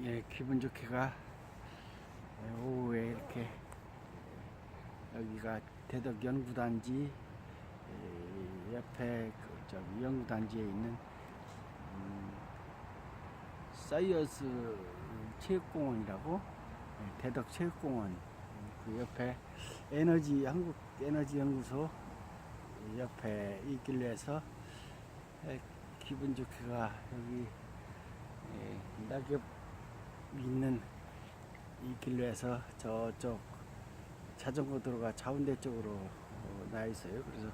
예, 기분 좋게가 예, 오후에 이렇게 여기가 대덕 연구단지 예, 옆에 그 저기 연구단지에 있는 음, 사이언스 체육공원이라고? 예, 대덕 체육공원. 그 옆에 에너지 한국 에너지 연구소 옆에 있길래서 예, 기분 좋게가 여기 예, 낙엽 있는 이 길로에서 저쪽 자전거 도로가 자운대 쪽으로 어, 나 있어요. 그래서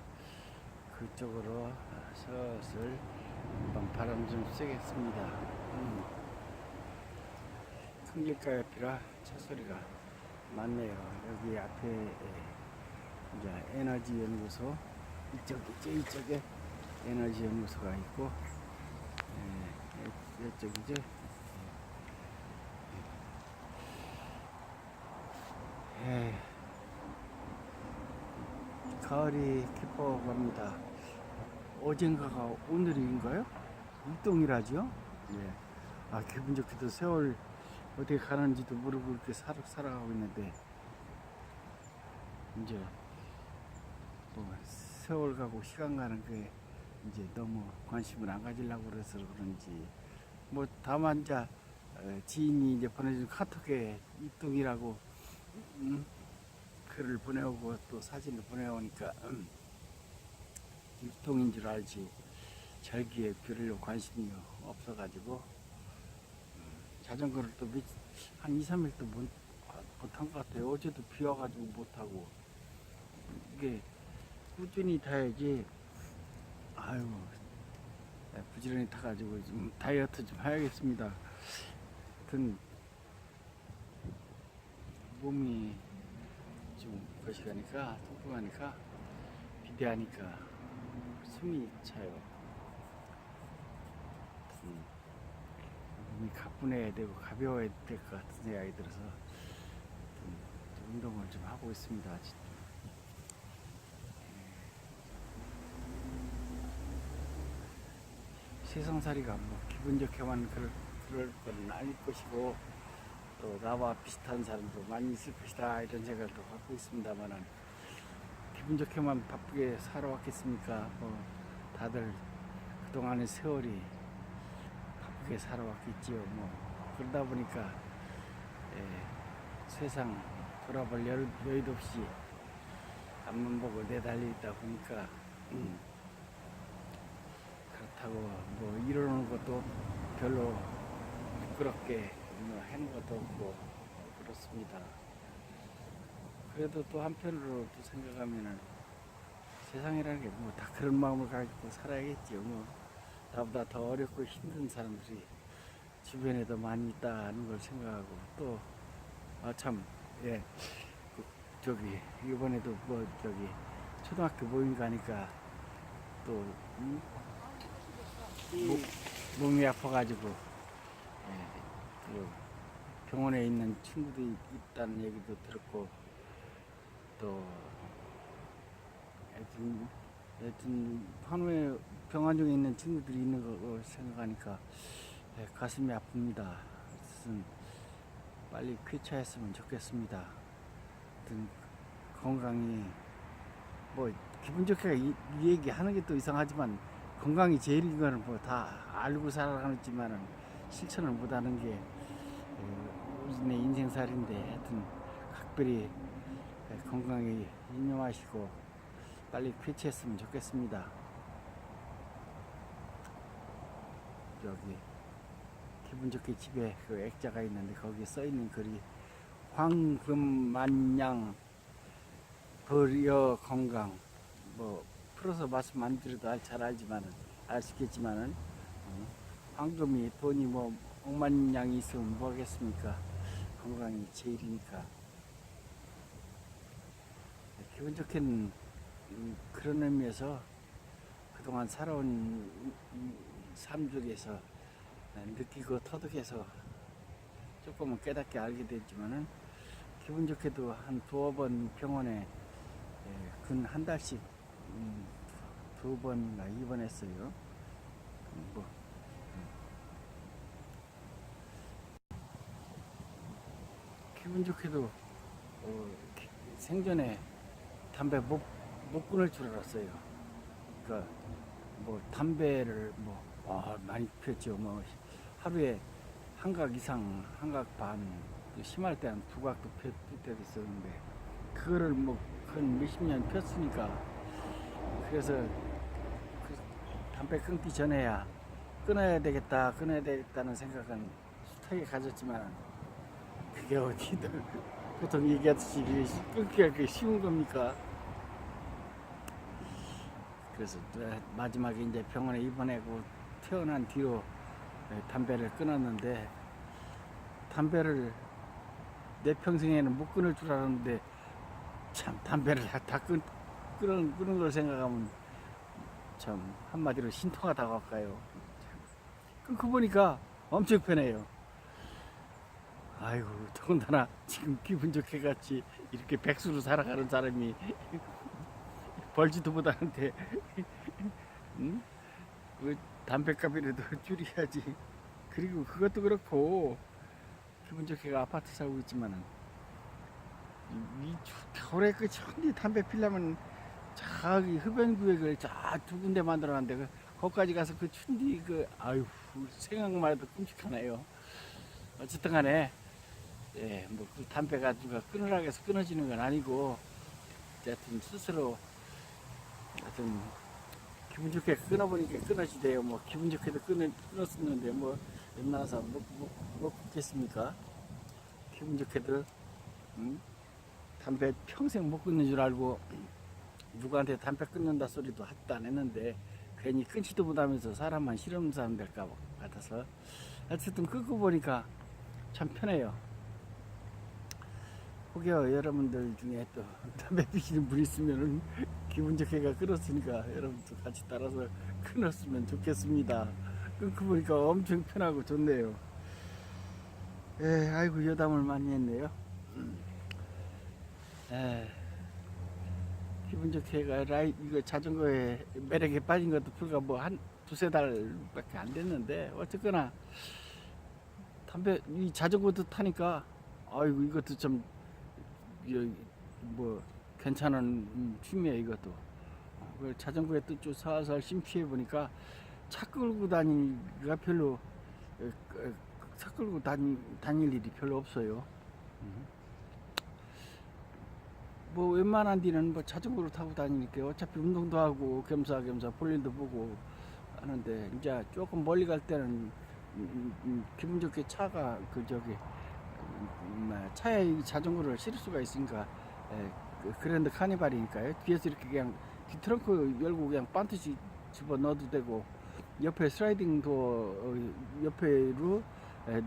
그쪽으로 어, 슬슬 바람 좀 쐬겠습니다. 음. 큰 길가 옆이라 차 소리가 많네요. 여기 앞에 예, 이제 에너지 연구소 이쪽에 저 이쪽에 에너지 연구소가 있고 이쪽이죠. 예. 가을이 깊어갑니다. 어젠가가 오늘인가요? 일동이라죠? 예. 아, 기분 좋게도 세월 어떻게 가는지도 모르고 이렇게 살아, 살아가고 있는데, 이제, 뭐, 세월 가고 시간 가는 게 이제 너무 관심을 안 가지려고 그래서 그런지, 뭐, 다만, 자, 어, 지인이 이제 보내준 카톡에 일동이라고 음, 글을 보내오고 또 사진을 보내오니까 음, 일통인 줄 알지 절기에 별로 관심이 없어가지고 음, 자전거를 또 한 2, 3일 또 못, 못한 것 같아요. 어제도 비 와가지고 못하고 이게 꾸준히 타야지 아유 네, 부지런히 타가지고 좀 다이어트 좀 해야겠습니다. 하여튼 몸이 좀 거시가니까 통통하니까 비대하니까 숨이 차요. 음, 몸이 가뿐해야 되고 가벼워야 될 것 같은 생각이 들어서 좀, 좀 운동을 좀 하고 있습니다. 아직. 예. 세상살이가 뭐 기분 좋게만 그럴, 그럴 건 아닐 것이고 또 나와 비슷한 사람도 많이 있을 것이다 이런 생각도 갖고 있습니다만은 기분 좋게만 바쁘게 살아왔겠습니까? 뭐 다들 그동안의 세월이 바쁘게 살아왔겠지요. 뭐 그러다 보니까 예, 세상 돌아볼 여, 여유도 없이 앞만 보고 내달리다 보니까 음, 그렇다고 뭐 이러는 것도 별로 부끄럽게 뭐 하는 것도 없고 그렇습니다. 그래도 또 한편으로 또 생각하면은 세상이라는 게 뭐 다 그런 마음을 가지고 살아야겠지요. 뭐 나보다 더 어렵고 힘든 사람들이 주변에도 많이 있다는 걸 생각하고 또 아 참 예. 그 저기 이번에도 뭐 저기 초등학교 모임 가니까 또 음? 목, 몸이 아파가지고 예, 그 병원에 있는 친구도 있다는 얘기도 들었고 또 하여튼, 하여튼 한우에 병원 중에 있는 친구들이 있는 걸 생각하니까 예, 가슴이 아픕니다. 하여튼 빨리 쾌차했으면 좋겠습니다. 하여튼 건강이 뭐 기분 좋게 이, 이 얘기 하는 게 또 이상하지만 건강이 제일인 거는 뭐 다 알고 살아가지만은 실천을 못 하는 게 어, 우리네 인생살인데 하여튼 각별히 건강에 인념하시고 빨리 쾌차했으면 좋겠습니다. 여기 기분 좋게 집에 그 액자가 있는데 거기에 써 있는 글이 황금만냥 벌여 건강 뭐 풀어서 말씀 안 드려도 알- 잘 알지만은 알 수 있겠지만은 어, 황금이 돈이 뭐 억만냥이 있으면 뭐겠습니까 건강이 제일이니까 기분 좋게는 음, 그런 의미에서 그동안 살아온 이삶 속에서 느끼고 터득해서 조금은 깨닫게 알게 됐지만은 기분 좋게도 한 두어 번 병원에 근 한 달씩 음, 두 번인가 입원했어요. 음, 뭐, 기분 좋게도 어, 기- 생전에 담배 못, 못 끊을 줄 알았어요. 그러니까 뭐 담배를 뭐 아, 많이 피웠죠. 뭐 하루에 한각 이상, 한각 반, 또 심할 때는 두 각도 피- 필 때도 있었는데 그거를 뭐한 몇십 년 폈으니까 그래서 그 담배 끊기 전에야 끊어야 되겠다, 끊어야 되겠다는 생각은 숱하게 가졌지만 그게 어디들 보통 얘기하듯이 쉬- 끊기가 그게 쉬운 겁니까? 그래서 또 마지막에 이제 병원에 입원하고 퇴원한 뒤로 예, 담배를 끊었는데 담배를 내 평생에는 못 끊을 줄 알았는데 참 담배를 다, 다 끊, 끊은, 끊은 걸 생각하면 참 한마디로 신통하다고 할까요? 끊고 보니까 엄청 편해요. 아이고 더군다나 지금 기분 좋게 같이 이렇게 백수로 살아가는 사람이 벌지도 못하는데 응? 그 담배값이라도 줄여야지 그리고 그것도 그렇고 기분 좋게가 아파트 살고 있지만은 이, 이 추- 겨울에 그 천리 담배 피려면 저기 흡연구역을 저두 군데 만들어놨는데 그, 거기까지 가서 그 춘디 그 아유 생각만 해도 끔찍하네요 어쨌든 간에 예, 뭐 그 담배가 누가 끊으라고 해서 끊어지는 건 아니고 하여튼 스스로 하여튼 기분 좋게 끊어보니까 끊어지대요. 뭐 기분 좋게도 끊어, 끊었었는데 뭐 웬만해서 못, 못, 못 끊겠습니까? 기분 좋게도 응? 담배 평생 못 끊는 줄 알고 누구한테 담배 끊는다 소리도 하도 안 했는데 괜히 끊지도 못하면서 사람만 싫은 사람 될까 같아서 어쨌든 끊고 보니까 참 편해요. 혹여 여러분들 중에 또 담배 피시는 분 있으면은 기분 좋게가 끊었으니까 여러분도 같이 따라서 끊었으면 좋겠습니다. 끊고 보니까 엄청 편하고 좋네요. 에, 아이고 여담을 많이 했네요. 음. 에, 기분 좋게가 라이 이거 자전거에 매력에 빠진 것도 불과 뭐 한 두세 달밖에 안 됐는데 어쨌거나 담배 이 자전거도 타니까 아이고 이것도 좀 이- 뭐 괜찮은 음, 취미야 이것도 어, 그 자전거에 또좀 살살 심취해 보니까 차 끌고 다니기가 별로 에, 에, 차 끌고 다니, 다닐 일이 별로 없어요 음. 뭐 웬만한 데는 뭐 자전거를 타고 다니니까 어차피 운동도 하고 겸사겸사 볼일도 보고 하는데 이제 조금 멀리 갈 때는 음, 음, 음, 기분 좋게 차가 그 저기 차에 이 자전거를 실을 수가 있으니까 에, 그 그랜드 카니발이니까요. 뒤에서 이렇게 그냥 뒤 트렁크 열고 그냥 반드시 집어 넣어도 되고 옆에 슬라이딩 도어 어, 옆에로 에,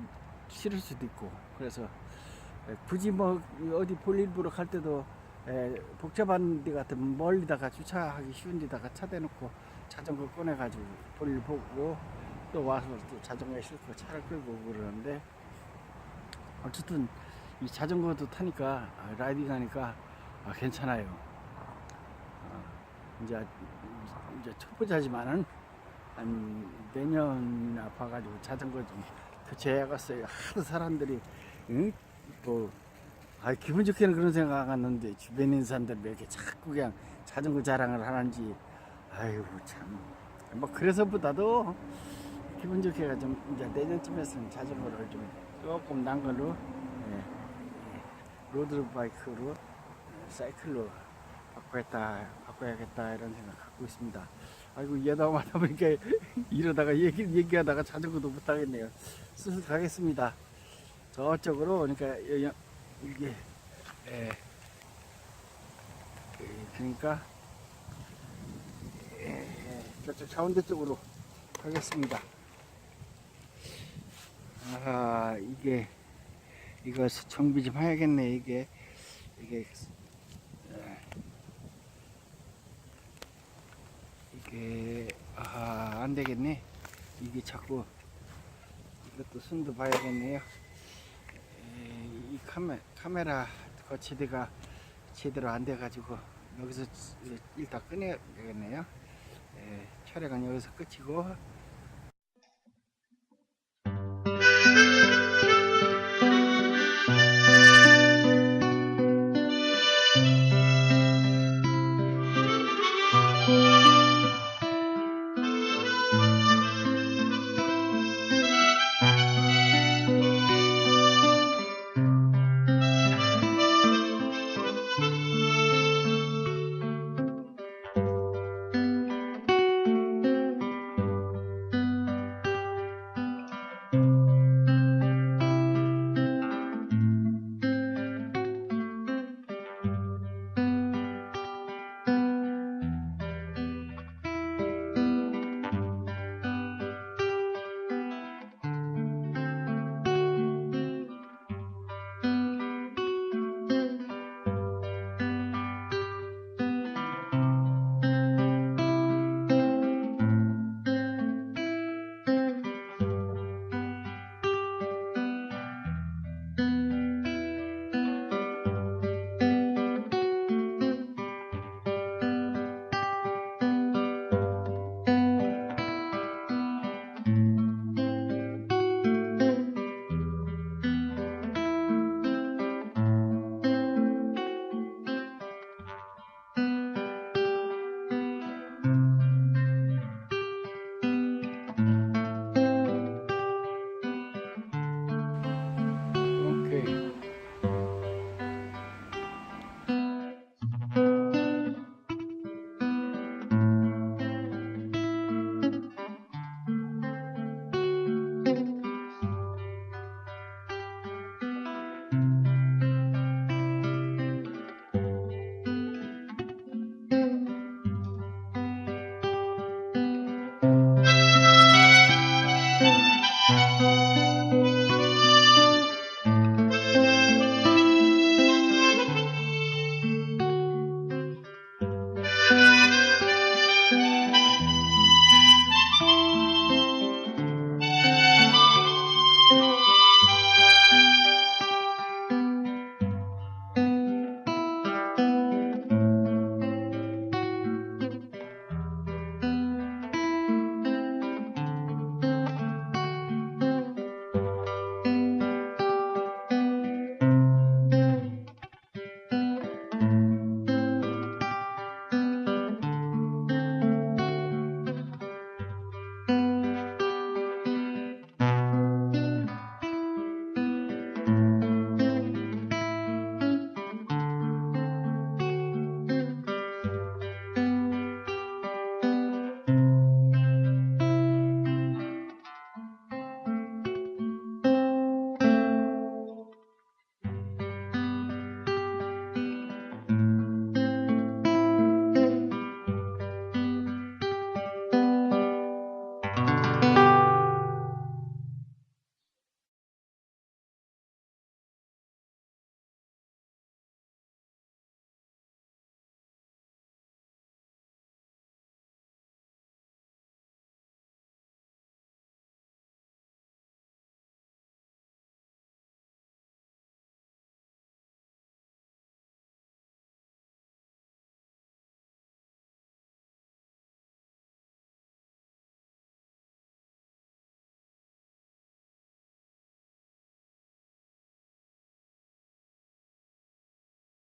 실을 수도 있고. 그래서 에, 굳이 뭐 어디 볼일 보러 갈 때도 에, 복잡한 데 같으면 멀리다가 주차하기 쉬운 데다가 차 대놓고 자전거 꺼내가지고 볼일 보고 또 와서 또 자전거에 싣고 차를 끌고 그러는데 어쨌든 이 자전거도 타니까 아, 라이딩 하니까 아, 괜찮아요. 어, 이제 이제 초보자지만은 한 내년이나 봐가지고 자전거 좀 교체해야겠어요. 하도 사람들이 응? 뭐 아, 기분 좋게는 그런 생각 안 했는데 주변에 있는 사람들 왜 이렇게 자꾸 그냥 자전거 자랑을 하는지 아이고 참 뭐 그래서보다도 기분 좋게가 좀 이제 내년쯤에서는 자전거를 좀 조금 난 걸로 예, 예, 로드 바이크로 예, 사이클로 바꿔야겠다 바꿔야겠다 이런 생각 갖고 있습니다. 아이고 여담하다 보니까 이러다가 얘기 얘기하다가 자전거도 못 하겠네요. 슬슬 가겠습니다. 저쪽으로 그러니까 이게 예, 예, 그러니까 예, 예, 저쪽 자운대 쪽으로 가겠습니다. 아 이게 이거 정비 좀 해야겠네 이게. 이게 어, 이게 아 안되겠네. 이게 자꾸 이것도 손도 봐야겠네요. 에, 이 카메, 카메라 거치대가 제대로 안 돼가지고 여기서 일단 꺼내야 되겠네요. 에, 촬영은 여기서 끝이고